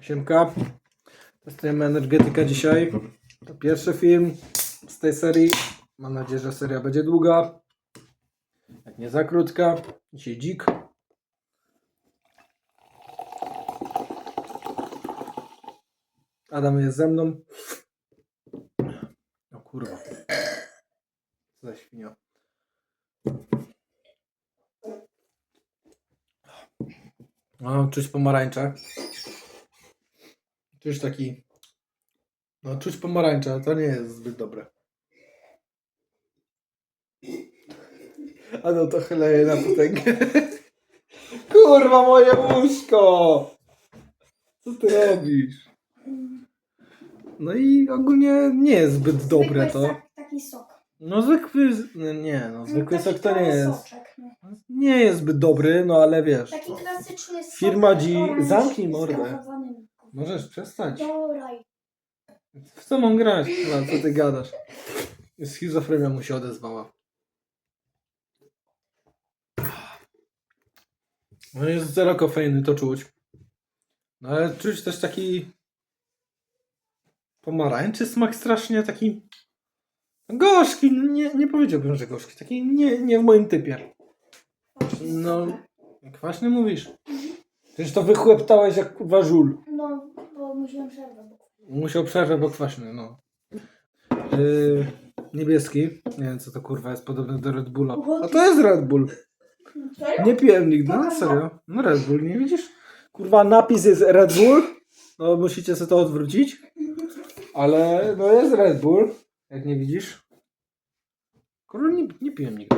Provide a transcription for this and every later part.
Siemka. Testujemy energetyka dzisiaj. To pierwszy film z tej serii. Mam nadzieję, że seria będzie długa. Jak nie za krótka. Dzisiaj dzik. Adam jest ze mną. O kurwa. Co za świnia. No, czuć pomarańcze. Czuć taki. No, czuć pomarańcze, ale to nie jest zbyt dobre. A no to chleje na potęgę. Kurwa, moje łóżko! Co ty robisz? No i ogólnie nie jest zbyt dobre Zwykły to. Taki sok. No zwykły, nie, nie no, zwykły Taki sok to nie jest. soczek, no. Nie jest zbyt dobry, no ale wiesz. Taki klasyczny sok. Firma G- oranż zamknij mordę. Możesz przestać. Doraj. W co mam grać? No, co ty gadasz? Schizofrenia mu się odezwała. No jest zero kofeiny, to czuć. No ale czuć też taki pomarańczy smak strasznie taki gorzki, no nie, nie powiedziałbym, że gorzki, taki nie, nie w moim typie. No, kwaśny mówisz. Przecież to wychłeptałeś jak kurwa żul. No, bo musiałem przerwę. Musiał przerwę, bo kwaśny, no. Yy, niebieski. Nie wiem, co to kurwa jest podobne do Red Bulla. A to jest Red Bull. Serio? Nie piłem nigdy, no serio. No Red Bull, nie widzisz? Kurwa, napis jest Red Bull. No musicie sobie to odwrócić. Ale no jest Red Bull, jak nie widzisz. Kurwa, nie, nie piłem nigdy.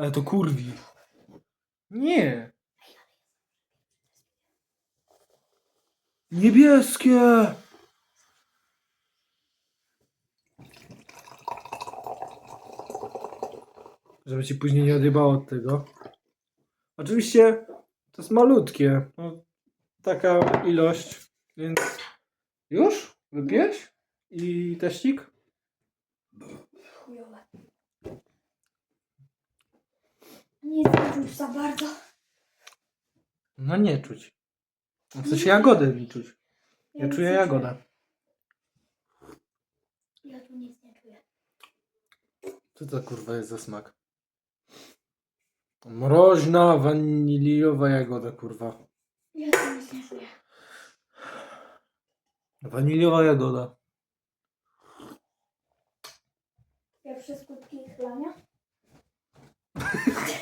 Ale to kurwi. Nie. Niebieskie! Żeby ci później nie odjebało od tego. Oczywiście to jest malutkie. No, taka ilość, więc już? Wypiłeś? I teścik? Chujowe. Nic nie czuć za bardzo. No nie czuć. W sensie jagody mi czuć. Ja nic czuję nie jagodę. Ja tu nic nie czuję. Co to kurwa jest za smak? Mroźna, waniliowa jagoda, kurwa. Ja tu nic nie czuję. Waniliowa jagoda. Pierwsze skutki chlania.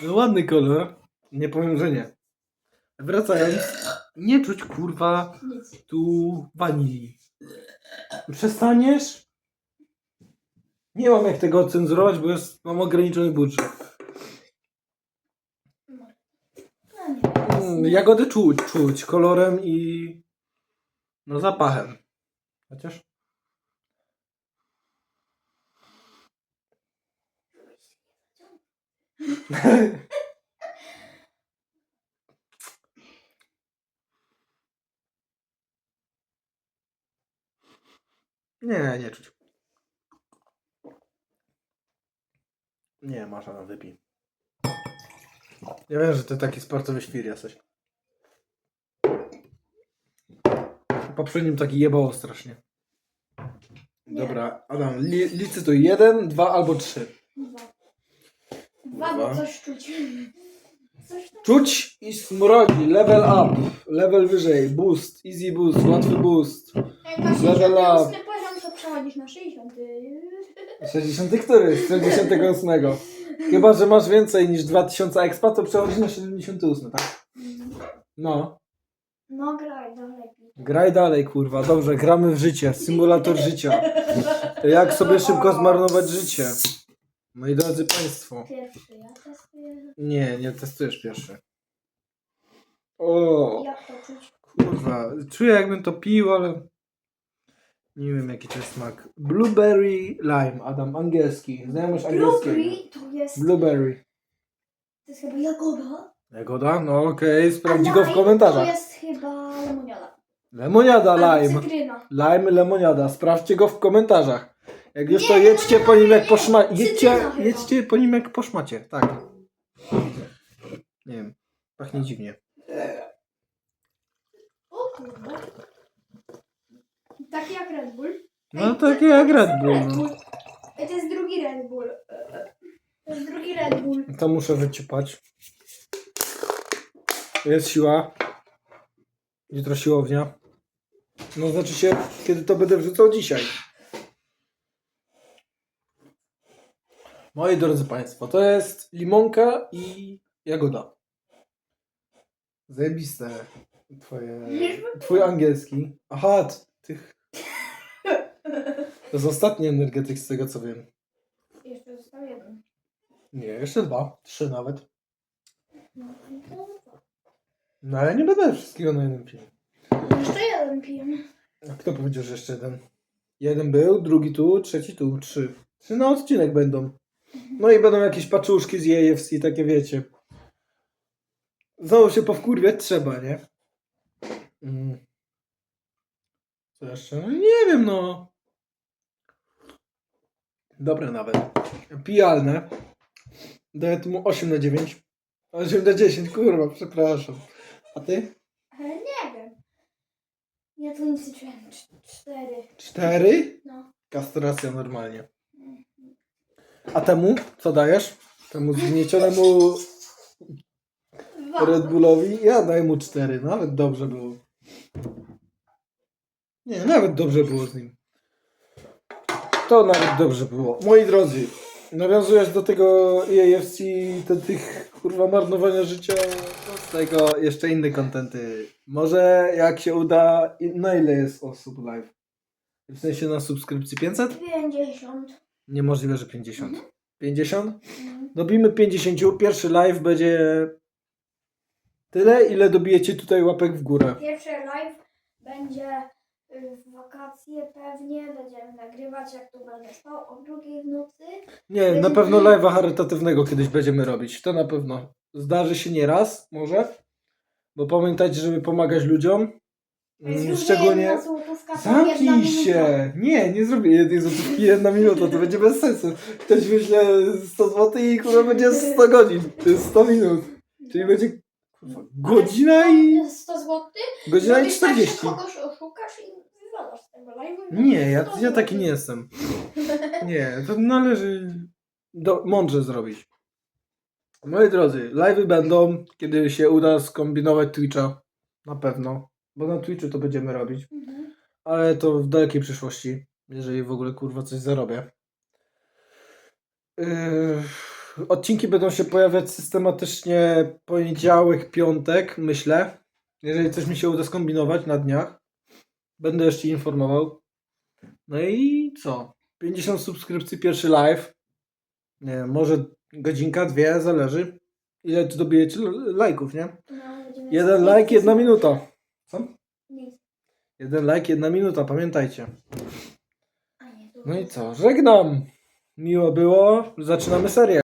Ładny kolor. Nie powiem, że nie. Wracając. Nie czuć kurwa tu wanilii. Przestaniesz? Nie mam jak tego ocenzurować, bo jest, mam ograniczony budżet. Mm, Jagody czuć, czuć kolorem i no zapachem. Chociaż Nie, nie czuć. Nie, masz na wypij. Ja wiem, że ty taki sportowy świr jesteś. Poprzednim taki jebało strasznie. Nie. Dobra, Adam, li, licytuj. Jeden, dwa albo trzy. Dwa. Bo coś czuć. Coś tam. Czuć i smrodzi. Level up. Level wyżej. Boost. Easy boost. Łatwy boost. Jak Level 68 up. poziom, to przechodzisz na 60. 60 który? Z 68. Chyba, że masz więcej niż 2000 expa, to przechodzisz na 78, tak? No. No graj dalej. Graj dalej, kurwa. Dobrze, gramy w życie. Symulator życia. Jak sobie szybko zmarnować życie. Moi drodzy Państwo. Pierwszy ja testuję. Nie, nie testujesz pierwszy. O, Jak to czuć? kurwa. Czuję jakbym to pił, ale nie wiem jaki to jest smak. Blueberry lime. Adam, angielski. Znajomość angielskiego. Blueberry to jest, Blueberry. to jest chyba jagoda. Jagoda? No okej, sprawdź go w lime komentarzach. To jest chyba lemoniada. Lemoniada Albo lime. cytryna. Lime lemoniada. Sprawdźcie go w komentarzach. Jak już Nie, to jedźcie po nim jak po. Cytryna Jedźcie, jedźcie po nim jak po szmacie. Tak. Nie wiem. pachnie dziwnie. O kurde. Taki jak Red Bull. No takie jak Red Bull. No. Ej, to jest drugi Red Bull. To jest drugi Red Bull. To muszę wyciupać. Jest siła. Jutro siłownia. No znaczy się, kiedy to będę wrzucał dzisiaj. Moi drodzy Państwo, to jest limonka i jagoda. Zajebiste twoje, twój angielski. Aha, t- tych. To jest ostatni energetyk z tego co wiem. Jeszcze został jeden. Nie, jeszcze dwa, trzy nawet. No, to- No ale nie będę wszystkiego na jednym filmie. Jeszcze jeden pijemy. A kto powiedział, że jeszcze jeden? Jeden był, drugi tu, trzeci tu, trzy. Trzy na odcinek będą. No i będą jakieś paczuszki z AFC, takie wiecie. Znowu się powkurwiać trzeba, nie? Mm. Co jeszcze? No nie wiem, no. Dobre nawet. Pijalne. Daję mu 8 na 9. 8 na 10, kurwa, przepraszam. A ty? Ale nie wiem. Ja tu nic nie czułem. Cz- Cztery. 4? No. Kastracja normalnie. A temu co dajesz? Temu zgniecionemu. Red Bullowi? Ja daję mu 4. Nawet dobrze było. Nie, nawet dobrze było z nim. To nawet dobrze było. Moi drodzy, nawiązując do tego EAFC, do tych kurwa marnowania życia, to z tego jeszcze inne kontenty. Może jak się uda, na ile jest osób live? W sensie na subskrypcji 500? Pięćdziesiąt. Niemożliwe, że 50. 50? Mhm. Dobijmy 50. Pierwszy live będzie tyle, ile dobijecie tutaj łapek w górę. Pierwszy live będzie y, w wakacje pewnie. Będziemy nagrywać jak tu będę spał o drugiej w nocy. Nie, na pewno live'a charytatywnego kiedyś będziemy robić. To na pewno. Zdarzy się nie raz, może. Bo pamiętajcie, żeby pomagać ludziom. Szczególnie. Zamknij się! Nie, nie zrobię jednej złotówki, jedna minuta, to będzie bez sensu. Ktoś wyśle 100 zł i kurwa będzie 100 godzin. To jest 100 minut. Czyli będzie kurwa, godzina i. 100 zł? Godzina i 40. kogoś oszukasz i wywalasz tego i Nie, ja, 100 ja taki nie jestem. Nie, to należy do, mądrze zrobić. Moi drodzy, live'y będą, kiedy się uda skombinować Twitcha. Na pewno. Bo na Twitchu to będziemy robić. Mhm. Ale to w dalekiej przyszłości. Jeżeli w ogóle kurwa coś zarobię. Yy, odcinki będą się pojawiać systematycznie poniedziałek, piątek, myślę. Jeżeli coś mi się uda skombinować na dniach. Będę jeszcze informował. No i co? 50 subskrypcji, pierwszy live. Nie wiem, może godzinka, dwie, zależy. Ile dobijecie lajków, nie? No, Jeden like, jedna minuta. Co? Nic. Jeden like, jedna minuta, pamiętajcie. A nie, No i co? Żegnam. Miło było. Zaczynamy serię.